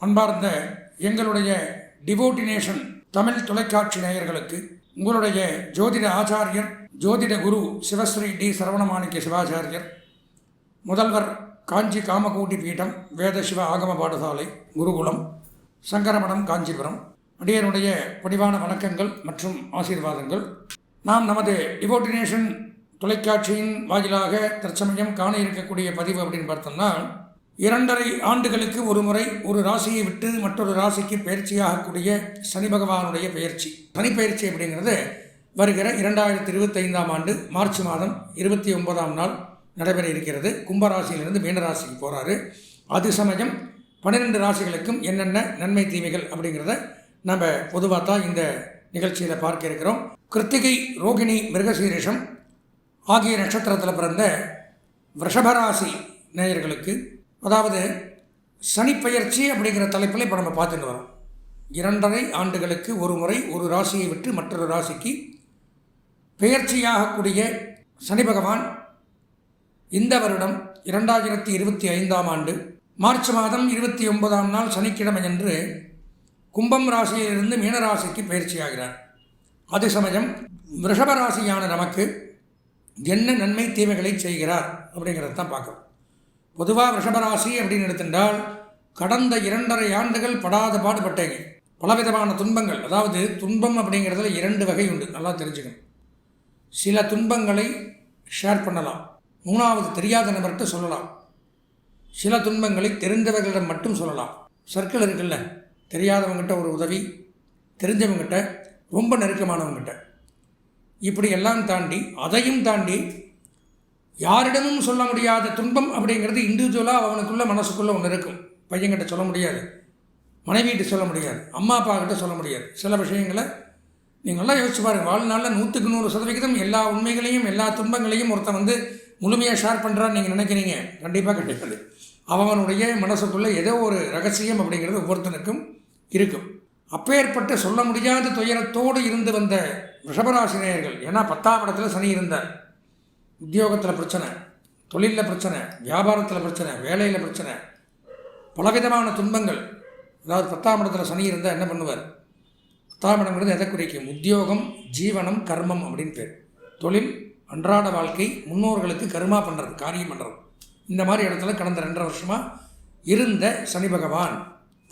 அன்பார்ந்த எங்களுடைய டிவோட்டினேஷன் தமிழ் தொலைக்காட்சி நேயர்களுக்கு உங்களுடைய ஜோதிட ஆச்சாரியர் ஜோதிட குரு சிவஸ்ரீ டி சரவணமாணிக்க சிவாச்சாரியர் முதல்வர் காஞ்சி காமகோட்டி பீடம் வேத சிவ ஆகம பாடசாலை குருகுலம் சங்கரமடம் காஞ்சிபுரம் அடியனுடைய பணிவான வணக்கங்கள் மற்றும் ஆசீர்வாதங்கள். நாம் நமது டிவோட்டினேஷன் தொலைக்காட்சியின் வாயிலாக தற்சமயம் காண இருக்கக்கூடிய பதிவு அப்படின்னு பார்த்தோம்னா இரண்டரை ஆண்டுகளுக்கு ஒரு முறை ஒரு ராசியை விட்டு மற்றொரு ராசிக்கு பயிற்சியாகக்கூடிய சனி பகவானுடைய பயிற்சி. சனி பயிற்சி அப்படிங்கிறது வருகிற இரண்டாயிரத்தி இருபத்தைந்தாம் ஆண்டு மார்ச் மாதம் இருபத்தி ஒன்பதாம் நாள் நடைபெற இருக்கிறது. கும்பராசியிலிருந்து மீனராசிக்கு போகிறாரு அது சமயம் பன்னிரெண்டு ராசிகளுக்கும் என்னென்ன நன்மை தீமைகள் அப்படிங்கிறத நம்ம பொதுவாக தான் இந்த நிகழ்ச்சியில் பார்க்க இருக்கிறோம். கிருத்திகை ரோகிணி மிருகசீரிஷம் ஆகிய நட்சத்திரத்தில் பிறந்த ரிஷபராசி நேயர்களுக்கு அதாவது சனிப்பெயர்ச்சி அப்படிங்கிற தலைப்பில் இப்போ நம்ம பார்த்துட்டு வரோம். இரண்டரை ஆண்டுகளுக்கு ஒரு முறை ஒரு ராசியை விட்டு மற்றொரு ராசிக்கு பெயர்ச்சியாகக்கூடிய சனி பகவான் இந்த வருடம் இரண்டாயிரத்தி இருபத்தி ஐந்தாம் ஆண்டு மார்ச் மாதம் இருபத்தி ஒன்பதாம் நாள் சனிக்கிழமை அன்று கும்பம் ராசியிலிருந்து மீனராசிக்கு பயிற்சியாகிறார் அதே சமயம் ரிஷப ராசியான நமக்கு என்ன நன்மை தீமைகளை செய்கிறார் அப்படிங்கிறத தான் பார்க்குறோம். பொதுவாக ரிஷபராசி அப்படின்னு எடுத்துட்டால் கடந்த இரண்டரை ஆண்டுகள் படாத பாடுபட்டேங்க. பலவிதமான துன்பங்கள் அதாவது துன்பம் அப்படிங்கிறதுல இரண்டு வகை உண்டு. நல்லா தெரிஞ்சுக்கணும். சில துன்பங்களை ஷேர் பண்ணலாம். மூணாவது தெரியாத நபர்கிட்ட சொல்லலாம். சில துன்பங்களை தெரிந்தவர்களிடம் மட்டும் சொல்லலாம். சர்க்கிள் இருக்குல்ல தெரியாதவங்ககிட்ட ஒரு உதவி தெரிஞ்சவங்ககிட்ட ரொம்ப நெருக்கமானவங்ககிட்ட இப்படி எல்லாம் தாண்டி அதையும் தாண்டி யாரிடமும் சொல்ல முடியாத துன்பம் அப்படிங்கிறது இண்டிவிஜுவலாக அவனுக்குள்ள மனசுக்குள்ளே ஒன்று இருக்கும். பையன்கிட்ட சொல்ல முடியாது. மனைவிகிட்ட சொல்ல முடியாது. அம்மா அப்பா கிட்ட சொல்ல முடியாது. சில விஷயங்களை நீங்கள்லாம் யோசிச்சு பாருங்கள் வாழ்நாளில் நூற்றுக்கு நூறு சதவிகிதம் எல்லா உண்மைகளையும் எல்லா துன்பங்களையும் ஒருத்தன் வந்து முழுமையாக ஷேர் பண்ணுறான்னு நீங்கள் நினைக்கிறீங்க. கண்டிப்பாக கிடையாது. அவனுடைய மனசுக்குள்ளே ஏதோ ஒரு ரகசியம் அப்படிங்கிறது ஒவ்வொருத்தனுக்கும் இருக்கும். அப்பேற்பட்ட சொல்ல முடியாத துயரத்தோடு இருந்து வந்த ரிஷபராசினியர்கள் ஏன்னா பத்தாம் இடத்துல சனி இருந்தார். உத்தியோகத்தில் பிரச்சனை தொழிலில் பிரச்சனை வியாபாரத்தில் பிரச்சனை வேலையில் பிரச்சனை பலவிதமான துன்பங்கள். அதாவது பத்தாம் இடத்துல சனி இருந்தால் என்ன பண்ணுவார்? பத்தாம் இடங்கிறது எதை குறிக்கும்? உத்தியோகம் ஜீவனம் கர்மம் அப்படின்னு பேர். தொழில் அன்றாட வாழ்க்கை முன்னோர்களுக்கு கருமா பண்ணுறது காரியம் பண்ணுறது இந்த மாதிரி இடத்துல கடந்த ரெண்டரை வருஷமாக இருந்த சனி பகவான்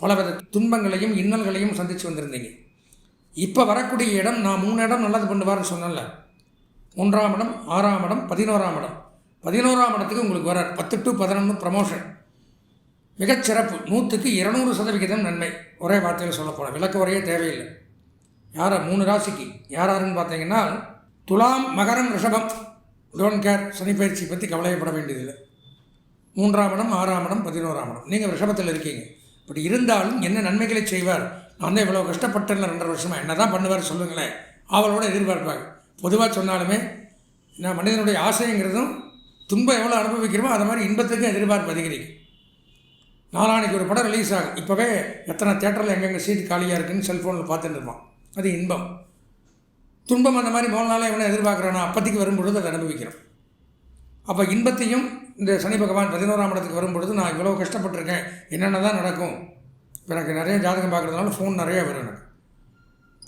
பலவித துன்பங்களையும் இன்னல்களையும் சந்தித்து வந்திருந்தீங்க. இப்போ வரக்கூடிய இடம் நான் மூணு இடம் நல்லது பண்ணுவார்னு சொன்னேன்ல. மூன்றாம் இடம் ஆறாம் இடம் பதினோராம் இடம். பதினோராம் இடத்துக்கு உங்களுக்கு வர பத்து டு பதினொன்று ப்ரமோஷன் மிகச்சிறப்பு நூற்றுக்கு இருநூறு சதவிகிதம் நன்மை. ஒரே வார்த்தையில் சொல்லப்போனால் விளக்க உரையே தேவையில்லை. யாரை? மூணு ராசிக்கு. யார் யாருன்னு பார்த்தீங்கன்னா துலாம் மகரம் ரிஷபம். டோன்ட் கேர் சனி பயிற்சி பற்றி கவலையப்பட வேண்டியதில்லை. மூன்றாம் இடம் ஆறாம் இடம் பதினோராம் இடம். நீங்கள் ரிஷபத்தில் இருக்கீங்க. இப்படி இருந்தாலும் என்ன நன்மைகளை செய்வார்? நான் தான் இவ்வளோ கஷ்டப்பட்டேன்ல ரெண்டரை வருஷமாக என்ன தான் பண்ணுவார் சொல்லுங்களேன். அவளோட எதிர்பார்ப்பாங்க. பொதுவாக சொன்னாலுமே நான் மனிதனுடைய ஆசைங்கிறதும் துன்பம் எவ்வளோ அனுபவிக்கிறோமோ அது மாதிரி இன்பத்துக்கும் எதிர்பார்ப்பு அதிகரிக்கும். நாளானைக்கு ஒரு படம் ரிலீஸ் ஆகும். இப்போவே எத்தனை தேட்டரில் எங்கெங்கே சீட் காலியாக இருக்குன்னு செல்ஃபோனில் பார்த்துட்டு இருப்பான் அது இன்பம். துன்பம் அந்த மாதிரி மூணு நாளாக எவனை எதிர்பார்க்குறானா? அப்போதைக்கு வரும்பொழுது அதை அனுபவிக்கிறோம். அப்போ இன்பத்தையும் இந்த சனி பகவான் பதினோராம் இடத்துக்கு வரும்பொழுது நான் இவ்வளோ கஷ்டப்பட்டிருக்கேன். என்னென்ன தான் நடக்கும். இப்போ எனக்கு நிறைய ஜாதகம் பார்க்குறதுனால ஃபோன் நிறைய வரும் எனக்கு.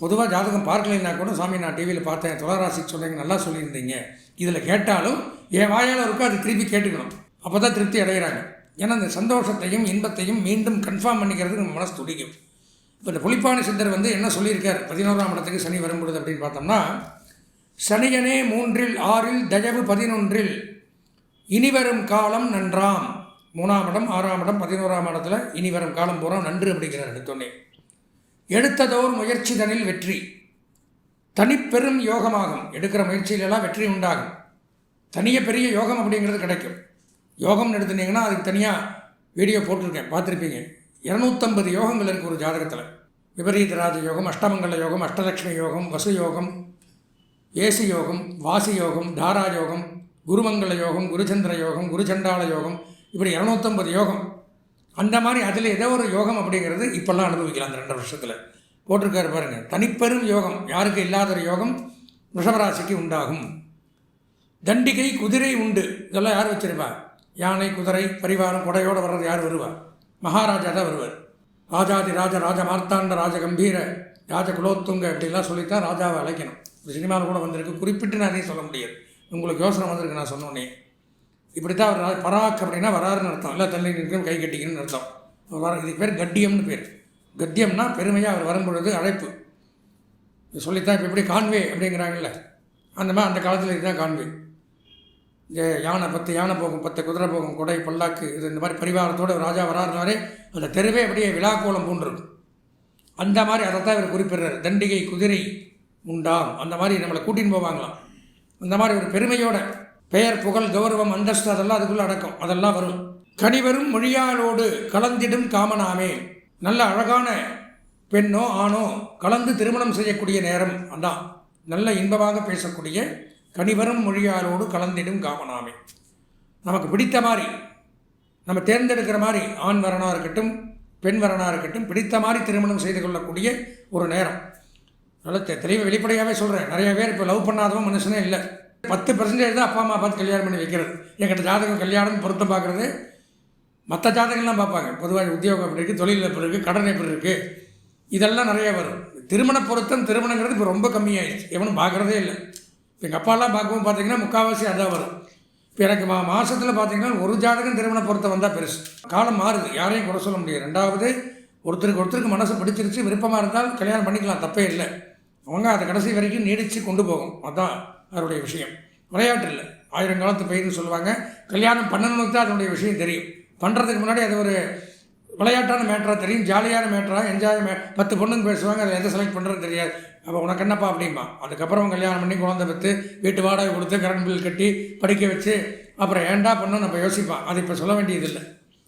பொதுவாக ஜாதகம் பார்க்கலைன்னா கூட சாமி நான் டிவியில் பார்த்தேன் துளராசி சொன்னீங்க நல்லா சொல்லியிருந்தீங்க. இதில் கேட்டாலும் என் வாயால் இருக்கோ அது திருப்பி கேட்டுக்கணும். அப்போ தான் திருப்தி அடைகிறாங்க. ஏன்னா அந்த சந்தோஷத்தையும் இன்பத்தையும் மீண்டும் கன்ஃபார்ம் பண்ணிக்கிறதுக்கு நம்ம மனசு துடிக்கும். இப்போ இந்த புலிப்பாணி சித்தர் வந்து என்ன சொல்லியிருக்கார்? பதினோராம் இடத்துக்கு சனி வரும்பொழுது அப்படின்னு பார்த்தோம்னா சனியனே மூன்றில் ஆறில் தயவு பதினொன்றில் இனிவரும் காலம் நன்றாம். மூணாம் இடம் ஆறாம் இடம் பதினோராம் இடத்துல இனி வரும் காலம் பூரா நன்று அப்படிங்கிறார் எடுத்தோன்னே எடுத்ததோர் முயற்சி தனில் வெற்றி. தனிப்பெரும் யோகமாகும். எடுக்கிற முயற்சியிலெல்லாம் வெற்றி உண்டாகும். தனிய பெரிய யோகம் அப்படிங்கிறது கிடைக்கும். யோகம்னு எடுத்துட்டீங்கன்னா அதுக்கு தனியாக வீடியோ போட்டிருக்கேன். பார்த்துருப்பீங்க. இரநூத்தம்பது யோகங்கள் இருக்குது ஒரு ஜாதகத்தில். விபரீத ராஜ யோகம் அஷ்டமங்கல யோகம் அஷ்டலக்ஷ்மி யோகம் வசு யோகம் ஏசி யோகம் வாசி யோகம் தாரா யோகம் குருமங்கல யோகம் குருச்சந்திர யோகம் குருச்சண்டாள யோகம். இப்படி இரநூத்தம்பது யோகம். அந்த மாதிரி அதில் ஏதோ ஒரு யோகம் அப்படிங்கிறது இப்போல்லாம் அனுபவிக்கலாம் அந்த ரெண்டு வருஷத்தில். போட்டிருக்காரு பாருங்கள் தனிப்பெரும் யோகம். யாருக்கு இல்லாத ஒரு யோகம் ரிஷபராசிக்கு உண்டாகும். தண்டிகை குதிரை உண்டு. இதெல்லாம் யார் வச்சிருப்பா? யானை குதிரை பரிவாரம் கொடையோடு வர்றது யார் வருவா? மகாராஜா தான் வருவார். ராஜாதி ராஜ ராஜ மார்த்தாண்ட ராஜ கம்பீர ராஜ குலோத்துங்க அப்படிலாம் சொல்லித்தான் ராஜாவை அழைக்கணும். இந்த சினிமாவில் கூட வந்திருக்கு. குறிப்பிட்டு நான் அதையும் சொல்ல முடியாது. உங்களுக்கு யோசனை வந்திருக்கு நான் சொன்னோன்னே இப்படி தான் அவர் பராக் அப்படின்னா வராருன்னு அர்த்தம். இல்லை தள்ளி நிற்கும் கை கட்டிக்கணும்னு அர்த்தம். அவர் வர இதுக்கு பேர் கட்டியம்னு பேர். கத்தியம்னா பெருமையாக அவர் வரும்பொழுது அழைப்பு. இது சொல்லித்தான் இப்போ எப்படி கான்வே அப்படிங்கிறாங்கல்ல. அந்த மாதிரி அந்த காலத்தில் இதுதான் கான்வே யானை பத்து யானை போகும் பத்து குதிரை போகும் கொடை பல்லாக்கு இது இந்த மாதிரி பரிவாரத்தோடு ராஜா வராருனாலே அந்த தெருவே அப்படியே விழாக்கோலம் பூண்டிருக்கும் அந்த மாதிரி அதை தான் இவர் குறிப்பிடுறார். தண்டிகை குதிரை உண்டாம். அந்த மாதிரி நம்மளை கூட்டின்னு போவாங்களாம். அந்த மாதிரி ஒரு பெருமையோட பெயர் புகழ் கௌரவம் அந்தஸ்து அதெல்லாம் அதுக்குள்ளே அடக்கம். அதெல்லாம் வரும். கனிவரும் மொழியாளோடு கலந்திடும் காமனாமே. நல்ல அழகான பெண்ணோ ஆணோ கலந்து திருமணம் செய்யக்கூடிய நேரம் அதான். நல்ல இன்பமாக பேசக்கூடிய கனிவரும் மொழியாளோடு கலந்திடும் காமனாமே. நமக்கு பிடித்த மாதிரி நம்ம தேர்ந்தெடுக்கிற மாதிரி ஆண் வரனாக இருக்கட்டும் பெண் வரனாக இருக்கட்டும் பிடித்த மாதிரி திருமணம் செய்து கொள்ளக்கூடிய ஒரு நேரம். நல்ல தெளிவு தெளிவாக வெளிப்படையாகவே சொல்கிறேன் நிறைய பேர் இப்போ லவ் பண்ணாதவன் மனுஷனே இல்லை. பத்து பர்சன்டேஜ் தான் அப்பா அம்மா பார்த்து கல்யாணம் பண்ணி வைக்கிறது. என்கிட்ட ஜாதகம் கல்யாணம் பொருத்தம் பார்க்குறது. மற்ற ஜாதகம்லாம் பார்ப்பாங்க. பொதுவாக உத்தியோகம் எப்படி இருக்குது தொழில் எப்படி இருக்குது கடன் எப்படி இருக்குது இதெல்லாம் நிறைய வரும். திருமண பொருத்தம் திருமணங்கிறது இப்போ ரொம்ப கம்மியாயிடுச்சு. எவனும் பார்க்குறதே இல்லை. எங்கள் அப்பாலாம் பார்க்கவும் பார்த்தீங்கன்னா முக்கால்வாசி அதான் வரும். இப்போ எனக்கு மா மாதத்தில் பார்த்தீங்கன்னா ஒரு ஜாதகம் திருமண பொருத்தம் வந்தால் பெருசு. காலம் மாறுது. யாரையும் குறை சொல்ல முடியாது. ரெண்டாவது ஒருத்தருக்கு ஒருத்தருக்கு மனசு பிடிச்சிருச்சு விருப்பமாக இருந்தால் கல்யாணம் பண்ணிக்கலாம். தப்பே இல்லை. அவங்க அதை கடைசி வரைக்கும் நீடித்து கொண்டு போகும். அதான். அதனுடைய விஷயம். விளையாட்டு இல்லை. ஆயிரம் காலத்து பயிர்னு சொல்லுவாங்க. கல்யாணம் பண்ணணும்னு தான் அதனுடைய விஷயம் தெரியும். பண்ணுறதுக்கு முன்னாடி அது ஒரு விளையாட்டான மேட்டராக தெரியும். ஜாலியான மேட்டராக என்ஜாய் மே பத்து பொண்ணுங்க பேசுவாங்க. அதை எதை செலக்ட் பண்ணுறது தெரியாது. அப்போ உனக்கு என்னப்பா அப்படிம்பா? அதுக்கப்புறம் கல்யாணம் பண்ணி குழந்தை பெற்று வீட்டு வாடகை கொடுத்து கரண்ட் பில் கட்டி படிக்க வச்சு அப்புறம் ஏன்டா பண்ணணும் நம்ம யோசிப்பான் அது இப்போ சொல்ல வேண்டியதில்லை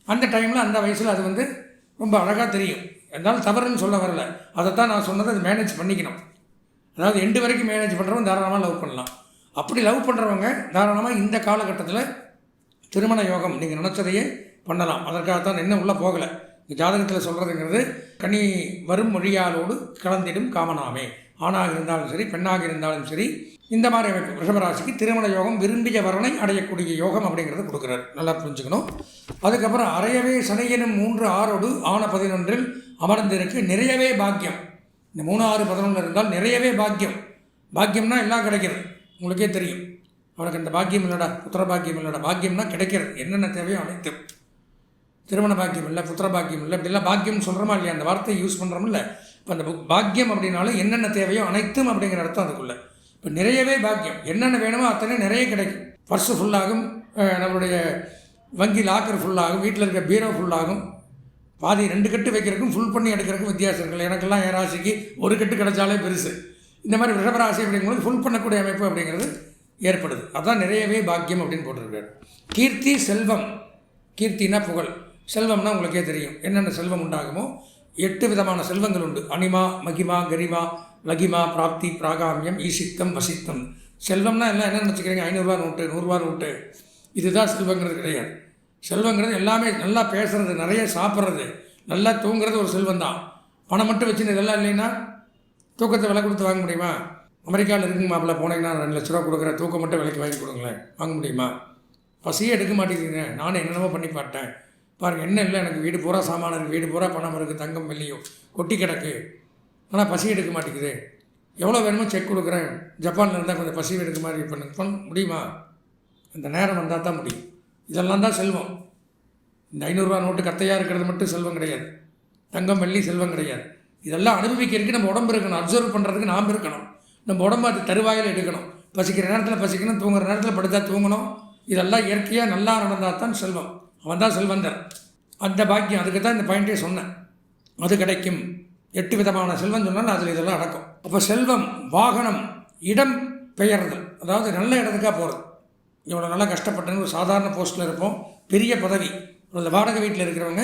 அந்த டைமில் அந்த வயசில் அது வந்து ரொம்ப அழகாக தெரியும். இருந்தாலும் தவறுன்னு சொல்ல வரல. அதைத்தான் நான் சொன்னது அது மேனேஜ் பண்ணிக்கணும். அதாவது எண்டு வரைக்கும் மேனேஜ் பண்ணுறவங்க தாராளமாக லவ் பண்ணலாம். அப்படி லவ் பண்ணுறவங்க தாராளமாக இந்த காலகட்டத்தில் திருமண யோகம் நீங்கள் நினச்சதையே பண்ணலாம். அதற்காகத்தான் என்ன உள்ளே போகலை. ஜாதகத்தில் சொல்கிறதுங்கிறது கனி வரும் மொழியாலோடு கலந்திடும் காமனாமே. ஆணாக இருந்தாலும் சரி பெண்ணாக இருந்தாலும் சரி இந்த மாதிரி அமைப்பு. ரிஷபராசிக்கு திருமண யோகம் விரும்பிய வரனை அடையக்கூடிய யோகம் அப்படிங்கிறத கொடுக்குறாரு. நல்லா புரிஞ்சுக்கணும். அதுக்கப்புறம் அறையவே சனையனும் மூன்று ஆறோடு ஆன பதினொன்றில் அமர்ந்திருக்கு. நிறையவே பாக்கியம். இந்த மூணு ஆறு பதினொன்று இருந்தால் நிறையவே பாக்கியம். பாக்கியம்னா எல்லாம் கிடைக்கிறது. உங்களுக்கே தெரியும். அவனுக்கு இந்த பாக்கியம் இல்லைடா புத்திர பாக்கியம் இல்லைடா. பாக்கியம்னா கிடைக்கிறது. என்னென்ன தேவையோ அனைத்தும். திருமண பாக்கியம் இல்லை புத்திர பாக்கியம் இல்லை இப்படிலாம் பாக்கியம் சொல்கிறோமா இல்லையா? அந்த வார்த்தையை யூஸ் பண்ணுறோம்ல இப்போ அந்த புக் பாக்கியம் அப்படின்னாலும் என்னென்ன தேவையோ அனைத்தும் அப்படிங்கிற அர்த்தம் அதுக்குள்ளே. இப்போ நிறையவே பாக்கியம். என்னென்ன வேணுமோ அத்தனை நிறைய கிடைக்கும். பர்ஸு ஃபுல்லாகும் நம்மளுடைய வங்கி லாக்கர் ஃபுல்லாகும் வீட்டில் இருக்க பீரோ ஃபுல்லாகும் பாதி ரெண்டு கட்டு வைக்கிறதுக்கும் ஃபுல் பண்ணி எடுக்கிறதுக்கும் வித்தியாசம் இருக்குல்ல. எனக்கெல்லாம் என் ராசிக்கு ஒரு கட்டு கிடைச்சாலே பெருசு. இந்த மாதிரி ரிஷபராசி அப்படிங்கும்போது ஃபுல் பண்ணக்கூடிய அமைப்பு அப்படிங்கிறது ஏற்படுது. அதுதான் நிறையவே பாக்கியம் அப்படின்னு போட்டிருக்காரு. கீர்த்தி செல்வம். கீர்த்தினா புகழ். செல்வம்னா உங்களுக்கே தெரியும். என்னென்ன செல்வம் உண்டாகுமோ எட்டு விதமான செல்வங்கள் உண்டு. அனிமா மகிமா கரிமா லகிமா பிராப்தி பிராகாமியம் ஈசித்தம் வசித்தம். செல்வம்னா எல்லாம் என்ன நினச்சிக்கிறீங்க? ஐநூறுரூவா நோட்டு நூறுரூவா நோட்டு. இதுதான் செல்வங்கிறது கிடையாது. செல்வங்கிறது எல்லாமே நல்லா பேசுறது நிறைய சாப்பிட்றது நல்லா தூங்குறது ஒரு செல்வம் தான் பணம் மட்டும் வச்சுன்னு இதெல்லாம் இல்லைன்னா தூக்கத்தை விலை கொடுத்து வாங்க முடியுமா? அமெரிக்காவில் இருக்குங்க மாப்பிள்ள போனீங்கன்னா ரெண்டு லட்ச ரூபா கொடுக்குற தூக்கம் மட்டும் விலைக்கு வாங்கி கொடுங்களேன். வாங்க முடியுமா? பசியே எடுக்க மாட்டேங்குதுங்க. நானும் என்னென்னமோ பண்ணி பார்த்தேன். பாருங்கள் என்ன இல்லை எனக்கு? வீடு பூரா சாமான இருக்குது வீடு பூரா பணம் இருக்குது தங்கம் வெள்ளியும் கொட்டி கிடக்கு. ஆனால் பசி எடுக்க மாட்டேங்குது. எவ்வளோ வேணுமோ செக் கொடுக்குறேன். ஜப்பானில் இருந்தால் கொஞ்சம் பசி எடுக்க மாதிரி பண்ணு பண்ண முடியுமா? அந்த நேரம் வந்தால் தான் முடியும். இதெல்லாம் தான் செல்வம். இந்த ஐநூறுரூவா நோட்டு கத்தையாக இருக்கிறது மட்டும் செல்வம் கிடையாது. தங்கம் வெள்ளி செல்வம் கிடையாது. இதெல்லாம் அனுபவிக்கிறதுக்கு நம்ம உடம்பு இருக்கணும். அப்சர்வ் பண்ணுறதுக்கு நாம் இருக்கணும். நம்ம உடம்பு அது தருவாயில் எடுக்கணும். பசிக்கிற நேரத்தில் பசிக்கணும் தூங்குற நேரத்தில் படுத்தா தூங்கணும். இதெல்லாம் இயற்கையாக நல்லா நடந்தால் தான் செல்வம். அவன் தான் செல்வந்தர். அந்த பாக்கியம் அதுக்கு தான் இந்த பாயிண்டே சொன்னேன். அது கிடைக்கும். எட்டு விதமான செல்வம் சொன்னால் அதில் இதெல்லாம் அடக்கும். அப்போ செல்வம் வாகனம் இடம் பெயர்தல். அதாவது நல்ல இடத்துக்காக போகிறது இவ்வளோ நல்லா கஷ்டப்பட்டேன்னு ஒரு சாதாரண போஸ்ட்டில் இருப்போம். பெரிய பதவி. அந்த வாடகை வீட்டில் இருக்கிறவங்க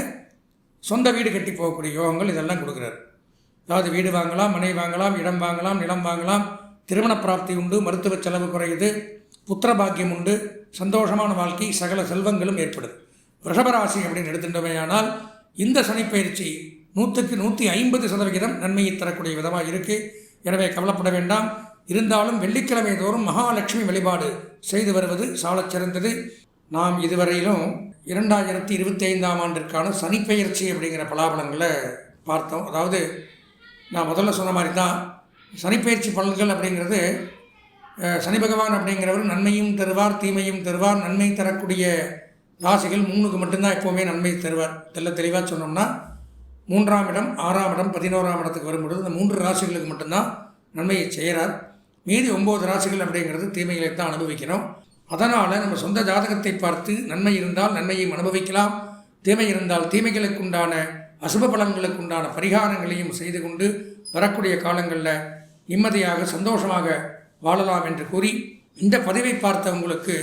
சொந்த வீடு கட்டி போகக்கூடிய யோகங்கள் இதெல்லாம் கொடுக்குறாரு. அதாவது வீடு வாங்கலாம் மனை வாங்கலாம் இடம் வாங்கலாம் நிலம் வாங்கலாம். திருமண பிராப்தி உண்டு மருத்துவ செலவு குறையுது புத்திர பாக்கியம் உண்டு சந்தோஷமான வாழ்க்கை சகல செல்வங்களும் ஏற்படுது. ரிஷபராசி அப்படின்னு எடுத்துட்டவையானால் இந்த சனிப்பயிற்சி நூற்றுக்கு நூற்றி ஐம்பது சதவிகிதம் நன்மையை தரக்கூடிய விதமாக இருக்குது எனவே கவலைப்பட வேண்டாம். இருந்தாலும் வெள்ளிக்கிழமை தோறும் மகாலட்சுமி வழிபாடு செய்து வருவது சாலச்சிறந்தது நாம் இதுவரையிலும் இரண்டாயிரத்தி இருபத்தி ஐந்தாம் ஆண்டிற்கான சனிப்பெயர்ச்சி அப்படிங்கிற பலாபலங்களை பார்த்தோம். அதாவது நான் முதல்ல சொன்ன மாதிரி தான் சனிப்பெயர்ச்சி பலன்கள் அப்படிங்கிறது சனி பகவான் அப்படிங்கிறவர் நன்மையும் தருவார் தீமையும் தருவார் நன்மை தரக்கூடிய ராசிகள் மூணுக்கு மட்டும்தான் எப்போவுமே நன்மை தருவார். தெல்ல தெளிவாக சொன்னோம்னா மூன்றாம் இடம் ஆறாம் இடம் பதினோராம் இடத்துக்கு வரும்பொழுது இந்த மூன்று ராசிகளுக்கு மட்டும்தான் நன்மையை செய்கிறார். மீதி ஒம்பது ராசிகள் அப்படிங்கிறது தீமைகளை தான் அனுபவிக்கிறோம் அதனால் நம்ம சொந்த ஜாதகத்தை பார்த்து நன்மை இருந்தால் நன்மையும் அனுபவிக்கலாம். தீமை இருந்தால் தீமைகளுக்குண்டான அசுப பலன்களுக்குண்டான பரிகாரங்களையும் செய்து கொண்டு வரக்கூடிய காலங்களில் நிம்மதியாக சந்தோஷமாக வாழலாம் என்று கூறி இந்த பதிவை பார்த்த உங்களுக்கு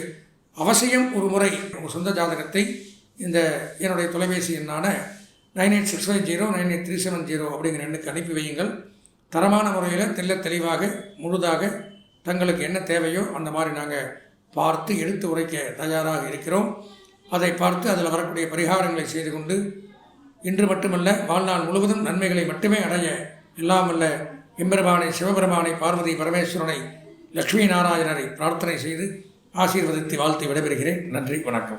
அவசியம் ஒரு முறை உங்கள் சொந்த ஜாதகத்தை இந்த என்னுடைய தொலைபேசி எண்ணான nine eight six five zero nine eight three seven zero அப்படிங்கிற எண்ணுக்கு அனுப்பி வையுங்கள். தரமான முறையில் தெல்ல தெளிவாக முழுதாக தங்களுக்கு என்ன தேவையோ அந்த மாதிரி நாங்கள் பார்த்து எடுத்து உரைக்க தயாராக இருக்கிறோம். அதை பார்த்து அதில் வரக்கூடிய பரிகாரங்களை செய்து கொண்டு இன்று மட்டுமல்ல வாழ்நாள் முழுவதும் நன்மைகளை மட்டுமே அடைய எல்லாம் வல்ல எம்பெருமானை சிவபெருமானை பார்வதி பரமேஸ்வரனை லக்ஷ்மி நாராயணரை பிரார்த்தனை செய்து ஆசீர்வதித்து வாழ்த்து விடைபெறுகிறேன். நன்றி வணக்கம்.